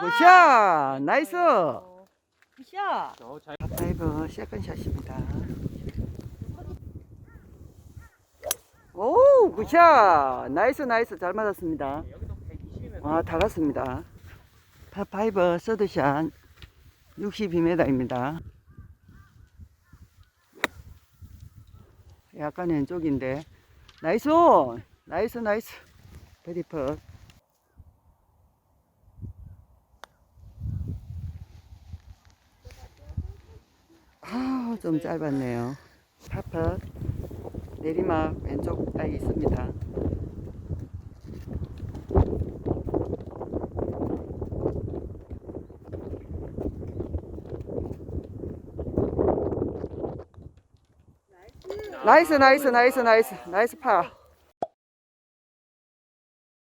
굿샷! 나이스! 굿샷. 파이브 세컨샷입니다. 오, 굿샷! 나이스, 나이스. 잘 맞았습니다. 여기도 120이면 아, 다 갔습니다. 파5 서드샷 62m입니다. 약간 왼쪽인데. 나이스! 온! 나이스, 나이스. 베리퍼. 아, 좀 짧았네요. 파퍼. 내리막 왼쪽 따위 있습니다. 나이스 나이스 나이스 나이스 나이스 파